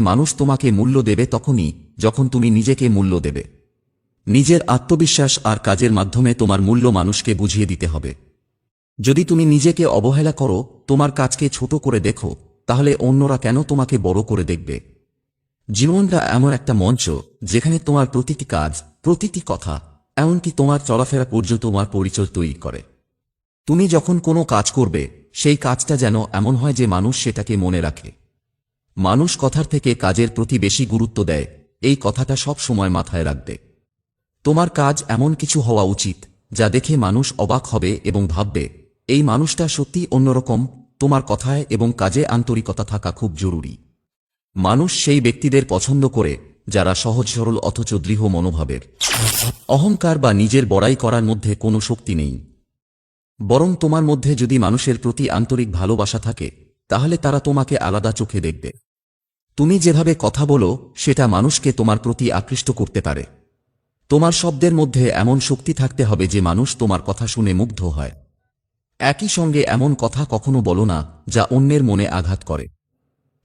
মানুষ তোমাকে মূল্য দেবে তখনই, যখন তুমি নিজেকে মূল্য দেবে। নিজের আত্মবিশ্বাস আর কাজের মাধ্যমে তোমার মূল্য মানুষকে বুঝিয়ে দিতে হবে। যদি তুমি নিজেকে অবহেলা করো, তোমার কাজকে ছোট করে দেখো, তাহলে অন্যরা কেন তোমাকে বড় করে দেখবে? জীবনটা এমন একটা মঞ্চ, যেখানে তোমার প্রতিটি কাজ, প্রতিটি কথা, এমনকি তোমার চলাফেরা পর্যন্ত তোমার পরিচয় তৈরি করে। তুমি যখন কোনো কাজ করবে, সেই কাজটা যেন এমন হয় যে মানুষ সেটাকে মনে রাখে। মানুষ কথার থেকে কাজের প্রতি বেশি গুরুত্ব দেয়, এই কথাটা সব সময় মাথায় রাখবে। তোমার কাজ এমন কিছু হওয়া উচিত, যা দেখে মানুষ অবাক হবে এবং ভাববে, এই মানুষটা সত্যি অন্যরকম, তোমার কথায় এবং কাজে আন্তরিকতা থাকা খুব জরুরি। মানুষ সেই ব্যক্তিদের পছন্দ করে, যারা সহজ সরল অথচ দৃঢ় মনোভাবের। অহংকার বা নিজের বড়াই করার মধ্যে কোনো শক্তি নেই। বরং তোমার মধ্যে যদি মানুষের প্রতি আন্তরিক ভালোবাসা থাকে, তাহলে তারা তোমাকে আলাদা চোখে দেখবে। তুমি যেভাবে কথা বলো, সেটা মানুষকে তোমার প্রতি আকৃষ্ট করতে পারে। তোমার শব্দের মধ্যে এমন শক্তি থাকতে হবে যে মানুষ তোমার কথা শুনে মুগ্ধ হয়। একই সঙ্গে এমন কথা কখনো বলো না, যা অন্যের মনে আঘাত করে।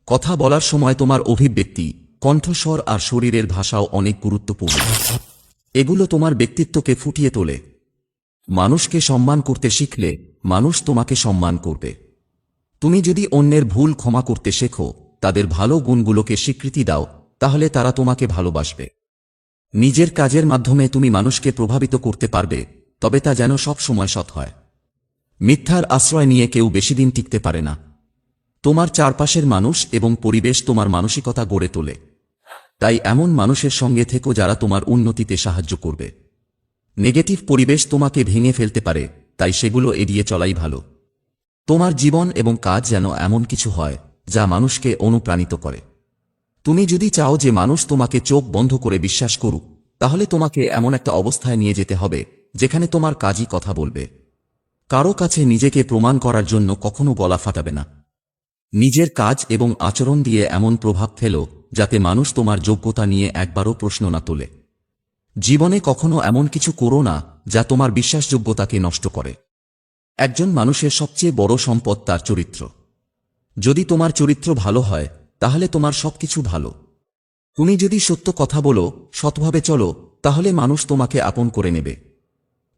কথা বলার সময় তোমার অভিব্যক্তি, কণ্ঠস্বর আর শরীরের ভাষাও অনেক গুরুত্বপূর্ণ। এগুলো তোমার ব্যক্তিত্বকে ফুটিয়ে তোলে। মানুষকে সম্মান করতে শিখলে, মানুষ তোমাকে সম্মান করবে। তুমি যদি অন্যের ভুল ক্ষমা করতে শেখো তাদের ভালো গুণগুলোকে স্বীকৃতি দাও, তাহলে তারা তোমাকে ভালোবাসবে। নিজের কাজের মাধ্যমে তুমি মানুষকে প্রভাবিত করতে পারবে, তবে তা যেন সব সময় সৎ হয়। মিথ্যার আশ্রয় নিয়ে কেউ বেশি দিন টিকতে পারে না। তোমার চারপাশের মানুষ এবং পরিবেশ তোমার মানসিকতা গড়ে তোলে। তাই এমন মানুষের সঙ্গে থেকো যারা তোমার উন্নতিতে সাহায্য করবে। নেগেটিভ পরিবেশ তোমাকে ভেঙে ফেলতে পারে, তাই সেগুলো এড়িয়ে চলাই ভালো। তোমার জীবন এবং কাজ যেন এমন কিছু হয় যা মানুষকে অনুপ্রাণিত করে। তুমি যদি চাও যে মানুষ তোমাকে চোখ বন্ধ করে বিশ্বাস করুক, তাহলে তোমাকে এমন একটা অবস্থায় নিয়ে যেতে হবে, যেখানে তোমার কাজই কথা বলবে। কারও কাছে নিজেকে প্রমাণ করার জন্য কখনো গলা ফাটাবে না। নিজের কাজ এবং আচরণ দিয়ে এমন প্রভাব ফেলো, যাতে মানুষ তোমার যোগ্যতা নিয়ে একবারও প্রশ্ন না তোলে। জীবনে কখনো এমন কিছু করো না, যা তোমার বিশ্বাসযোগ্যতাকে নষ্ট করে। একজন মানুষের সবচেয়ে বড় সম্পদ তার চরিত্র। যদি তোমার চরিত্র ভালো হয়, তাহলে তোমার সবকিছু ভালো। তুমি যদি সত্য কথা বলো, সৎভাবে চলো, তাহলে মানুষ তোমাকে আপন করে নেবে।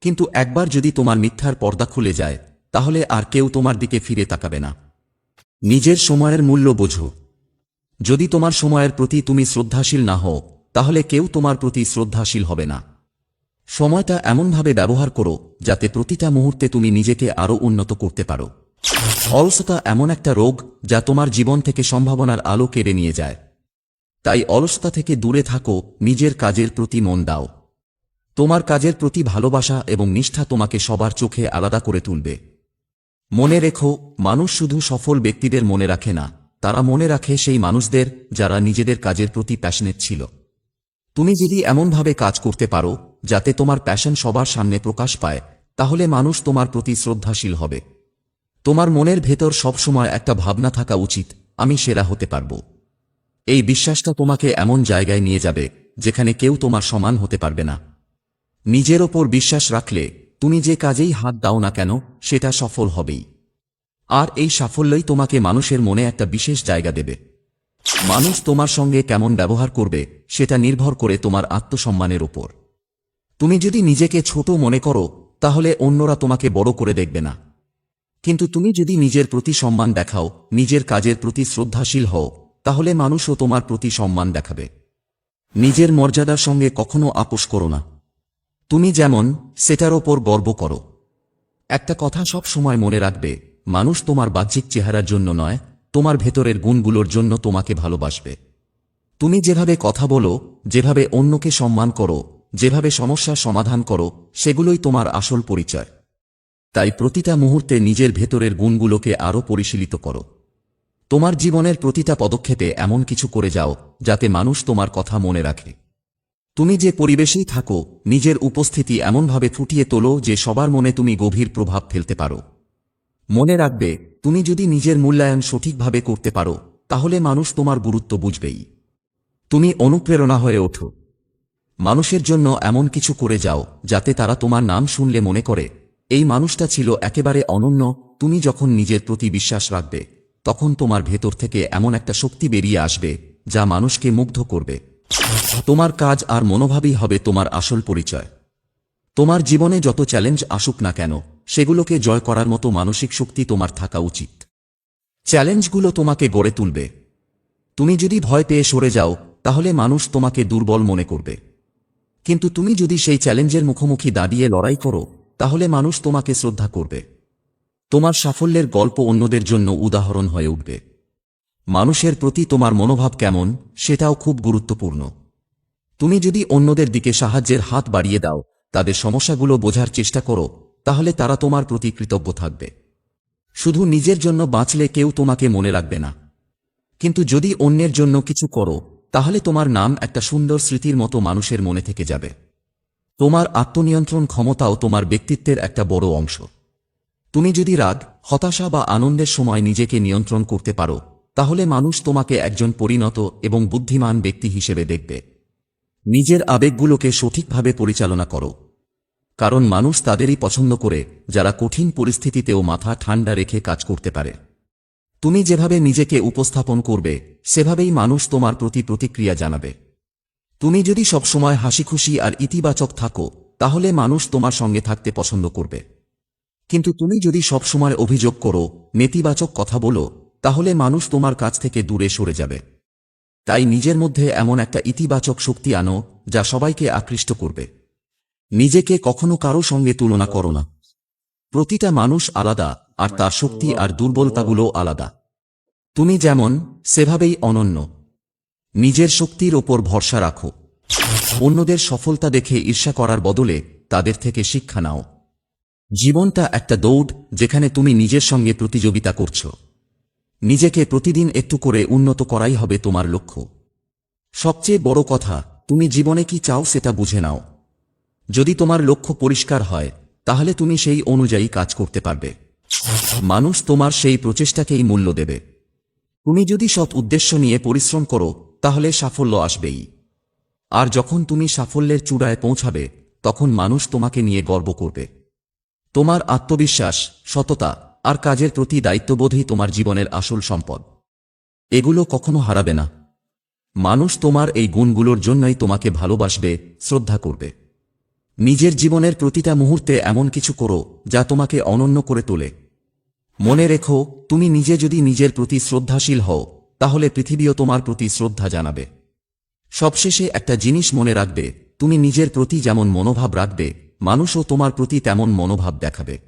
কিন্তু একবার যদি তোমার মিথ্যার পর্দা খুলে যায়, তাহলে আর কেউ তোমার দিকে ফিরে তাকাবে না। নিজের সময়ের মূল্য বোঝো। যদি তোমার সময়ের প্রতি তুমি শ্রদ্ধাশীল না হও, তাহলে কেউ তোমার প্রতি শ্রদ্ধাশীল হবে না। সময়টা এমনভাবে ব্যবহার করো, যাতে প্রতিটা মুহূর্তে তুমি নিজেকে আরও উন্নত করতে পারো। অলসতা এমন একটা রোগ যা তোমার জীবন থেকে সম্ভাবনার আলো কেড়ে নিয়ে যায়। তাই অলসতা থেকে দূরে থাকো, নিজের কাজের প্রতি মন দাও। তোমার কাজের প্রতি ভালোবাসা এবং নিষ্ঠা তোমাকে সবার চোখে আলাদা করে তুলবে। মনে রেখো, মানুষ শুধু সফল ব্যক্তিদের মনে রাখে না, তারা মনে রাখে সেই মানুষদের যারা নিজেদের কাজের প্রতি প্যাশনেট ছিল। তুমি যদি এমনভাবে কাজ করতে পারো, যাতে তোমার প্যাশন সবার সামনে প্রকাশ পায়, তাহলে মানুষ তোমার প্রতি শ্রদ্ধাশীল হবে। তোমার মনের ভেতর সবসময় একটা ভাবনা থাকা উচিত, আমি সেরা হতে পারব। এই বিশ্বাসটা তোমাকে এমন জায়গায় নিয়ে যাবে, যেখানে কেউ তোমার সমান হতে পারবে না। নিজের ওপর বিশ্বাস রাখলে, তুমি যে কাজেই হাত দাও না কেন, সেটা সফল হবেই। আর এই সাফল্যই তোমাকে মানুষের মনে একটা বিশেষ জায়গা দেবে। মানুষ তোমার সঙ্গে কেমন ব্যবহার করবে, সেটা নির্ভর করে তোমার আত্মসম্মানের ওপর। তুমি যদি নিজেকে ছোট মনে করো, তাহলে অন্যরা তোমাকে বড় করে দেখবে না। কিন্তু তুমি যদি নিজের প্রতি সম্মান দেখাও, নিজের কাজের প্রতি শ্রদ্ধাশীল হও, তাহলে মানুষও তোমার প্রতি সম্মান দেখাবে। নিজের মর্যাদার সঙ্গে কখনো আপোষ করো না। তুমি যেমন, সেটার ওপর গর্ব করো। একটা কথা সব সময় মনে রাখবে, মানুষ তোমার বাহ্যিক চেহারার জন্য নয়, তোমার ভেতরের গুণগুলোর জন্য তোমাকে ভালোবাসবে। তুমি যেভাবে কথা বলো, যেভাবে অন্যকে সম্মান করো, যেভাবে সমস্যার সমাধান করো, সেগুলোই তোমার আসল পরিচয়। তাই প্রতিটা মুহূর্তে নিজের ভেতরের গুণগুলোকে আরও পরিশীলিত করো। তোমার জীবনের প্রতিটা পদক্ষেপে এমন কিছু করে যাও, যাতে মানুষ তোমার কথা মনে রাখে। তুমি যে পরিবেশেই থাকো, নিজের উপস্থিতি এমনভাবে ফুটিয়ে তোলো যে সবার মনে তুমি গভীর প্রভাব ফেলতে পারো। মনে রাখবে, তুমি যদি নিজের মূল্যায়ন সঠিকভাবে করতে পারো, তাহলে মানুষ তোমার গুরুত্ব বুঝবেই। তুমি অনুপ্রেরণা হয়ে ওঠো। মানুষের জন্য এমন কিছু করে যাও, যাতে তারা তোমার নাম শুনলে মনে করে এই মানুষটা ছিল একেবারে অনন্য, তুমি যখন নিজের প্রতি বিশ্বাস রাখবে, তখন তোমার ভেতর থেকে এমন একটা শক্তি বেরিয়ে আসবে, যা মানুষকে মুগ্ধ করবে। তোমার কাজ আর মনোভাবই হবে তোমার আসল পরিচয়। তোমার জীবনে যত চ্যালেঞ্জ আসুক না কেন, সেগুলোকে জয় করার মতো মানসিক শক্তি তোমার থাকা উচিত। চ্যালেঞ্জগুলো তোমাকে গড়ে তুলবে। তুমি যদি ভয় পেয়ে সরে যাও, তাহলে মানুষ তোমাকে দুর্বল মনে করবে। কিন্তু তুমি যদি সেই চ্যালেঞ্জের মুখোমুখি দাঁড়িয়ে লড়াই করো তাহলে মানুষ তোমাকে শ্রদ্ধা করবে। তোমার সাফল্যের গল্প অন্যদের জন্য উদাহরণ হয়ে উঠবে। মানুষের প্রতি তোমার মনোভাব কেমন, সেটাও খুব গুরুত্বপূর্ণ। তুমি যদি অন্যদের দিকে সাহায্যের হাত বাড়িয়ে দাও, তাদের সমস্যাগুলো বোঝার চেষ্টা করো, তাহলে তারা তোমার প্রতি কৃতজ্ঞ থাকবে। শুধু নিজের জন্য বাঁচলে কেউ তোমাকে মনে রাখবে না। কিন্তু যদি অন্যের জন্য কিছু করো, তাহলে তোমার নাম একটা সুন্দর স্মৃতির মতো মানুষের মনে থেকে যাবে। তোমার আত্মনিয়ন্ত্রণ ক্ষমতাও তোমার ব্যক্তিত্বের একটা বড় অংশ। তুমি যদি রাগ, হতাশা বা আনন্দের সময় নিজেকে নিয়ন্ত্রণ করতে পারো, তাহলে মানুষ তোমাকে একজন পরিণত এবং বুদ্ধিমান ব্যক্তি হিসেবে দেখবে। নিজের আবেগগুলোকে সঠিকভাবে পরিচালনা করো। কারণ মানুষ তাদেরই পছন্দ করে, যারা কঠিন পরিস্থিতিতেও মাথা ঠান্ডা রেখে কাজ করতে পারে। তুমি যেভাবে নিজেকে উপস্থাপন করবে, সেভাবেই মানুষ তোমার প্রতি প্রতিক্রিয়া জানাবে। তুমি যদি সবসময় হাসিখুশি আর ইতিবাচক থাকো, তাহলে মানুষ তোমার সঙ্গে থাকতে পছন্দ করবে। কিন্তু তুমি যদি সবসময় অভিযোগ করো, নেতিবাচক কথা বলো, তাহলে মানুষ তোমার কাছ থেকে দূরে সরে যাবে। তাই নিজের মধ্যে এমন একটা ইতিবাচক শক্তি আনো, যা সবাইকে আকৃষ্ট করবে। নিজেকে কখনো কারও সঙ্গে তুলনা করো না। প্রতিটা মানুষ আলাদা, আর তার শক্তি আর দুর্বলতাগুলো আলাদা। তুমি যেমন, সেভাবেই অনন্য। নিজের শক্তির ওপর ভরসা রাখো। অন্যদের সফলতা দেখে ঈর্ষা করার বদলে তাদের থেকে শিক্ষা নাও। জীবনটা একটা দৌড় যেখানে তুমি নিজের সঙ্গে প্রতিযোগিতা করছ। নিজেকে প্রতিদিন একটু করে উন্নত করাই হবে তোমার লক্ষ্য। সবচেয়ে বড় কথা, তুমি জীবনে কি চাও সেটা বুঝে নাও। যদি তোমার লক্ষ্য পরিষ্কার হয়, তাহলে তুমি সেই অনুযায়ী কাজ করতে পারবে। মানুষ তোমার সেই প্রচেষ্টাকেই মূল্য দেবে। তুমি যদি সৎ উদ্দেশ্য নিয়ে পরিশ্রম করো তাহলে সাফল্য আসবেই। আর যখন তুমি সাফল্যের চূড়ায় পৌঁছাবে, তখন মানুষ তোমাকে নিয়ে গর্ব করবে। তোমার আত্মবিশ্বাস, সততা আর কাজের প্রতি দায়িত্ববোধই তোমার জীবনের আসল সম্পদ। এগুলো কখনো হারাবে না। মানুষ তোমার এই গুণগুলোর জন্যই তোমাকে ভালোবাসবে, শ্রদ্ধা করবে। নিজের জীবনের প্রতিটা মুহূর্তে এমন কিছু করো, যা তোমাকে অনন্য করে তোলে। মনে রেখো, তুমি নিজে যদি নিজের প্রতি শ্রদ্ধাশীল হও তাহলে পৃথিবীও তোমার প্রতি শ্রদ্ধা জানাবে। সবশেষে একটা জিনিস মনে রাখবে, তুমি নিজের প্রতি যেমন মনোভাব রাখবে, মানুষও তোমার প্রতি তেমন মনোভাব দেখাবে।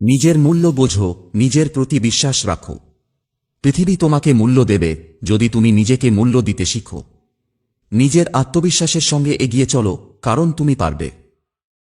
নিজের মূল্য বোঝো, নিজের প্রতি বিশ্বাস রাখো। পৃথিবী তোমাকে মূল্য দেবে, যদি তুমি নিজেকে মূল্য দিতে শিখো। নিজের আত্মবিশ্বাসের সঙ্গে এগিয়ে চলো, কারণ তুমি পারবে।